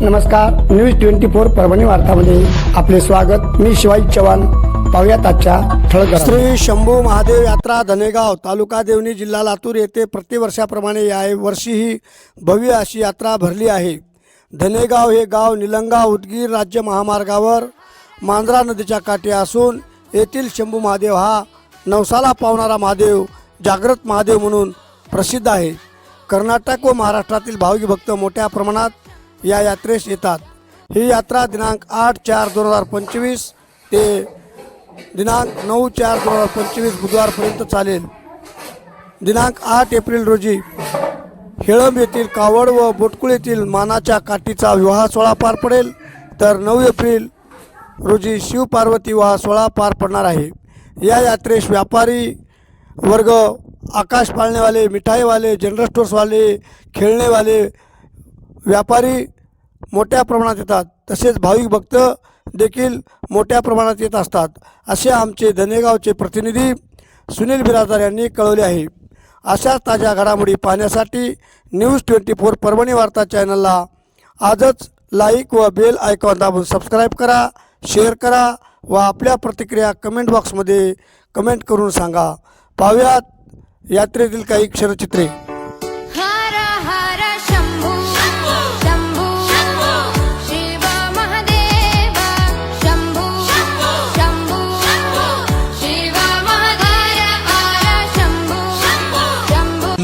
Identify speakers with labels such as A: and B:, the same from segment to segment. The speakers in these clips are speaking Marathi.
A: नमस्कार न्यूज ट्वेंटी फोर परभणी वार्तामध्ये आपले स्वागत. मी शिवाजी चव्हाण. पाहुयात आजच्या ठळक श्री शंभू महादेव यात्रा धनेगाव तालुका देवणी जिल्हा लातूर येथे प्रतिवर्षाप्रमाणे या वर्षीही भव्य अशी यात्रा भरली आहे. धनेगाव हे गाव निलंगा उदगीर राज्य महामार्गावर मांजरा नदीच्या काठी असून येथील शंभू महादेव हा नवसाला पावणारा महादेव जागृत महादेव म्हणून प्रसिद्ध आहे. कर्नाटक व महाराष्ट्रातील भाविक भक्त मोठ्या प्रमाणात या यात्रेस येतात. ही यात्रा दिनांक आठ चार दोन हजार पंचवीस ते दिनांक नऊ चार दोन हजार पंचवीस बुधवारपर्यंत चालेल. दिनांक आठ एप्रिल रोजी हेळंब येथील कावड व बोटकुळ येथील मानाच्या काठीचा विवाह सोहळा पार पडेल. तर नऊ एप्रिल रोजी शिवपार्वती विवाह सोहळा पार पडणार आहे. या यात्रेस व्यापारी वर्ग आकाश पाळणेवाले मिठाईवाले जनरल स्टोर्सवाले खेळणेवाले व्यापारी मोठ्या प्रमाणात येतात. तसेच भाविक भक्त देखील मोठ्या प्रमाणात येत असतात. असे आमचे धनेगावचे प्रतिनिधी सुनील बिराजदार यांनी कळवले आहे. अशाच ताज्या घडामोडी पाहण्यासाठी न्यूज ट्वेंटी फोर परभणी वार्ता चॅनलला आजच लाईक व बेल आयकॉन दाबून सबस्क्राईब करा शेअर करा व आपल्या प्रतिक्रिया कमेंट बॉक्समध्ये कमेंट करून सांगा. पाहूयात यात्रेतील काही क्षणचित्रे.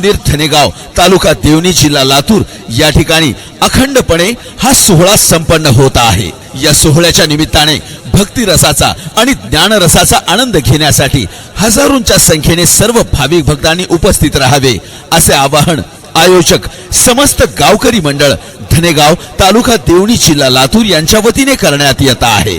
B: मंदिर धनेगाव तालुका देवणी जिल्हा लातूर या ठिकाणी अखंडपणे हा सोहळा संपन्न होत आहे. या सोहळ्याच्या निमित्ताने भक्तिरसाचा आणि ज्ञानरसाचा आनंद घेण्यासाठी हजारोंच्या संख्येने सर्व भाविक भक्तांनी उपस्थित राहावे असे आवाहन आयोजक समस्त गावकरी मंडळ धनेगाव तालुका देवणी जिल्हा लातूर यांच्या वतीने करण्यात येत आहे.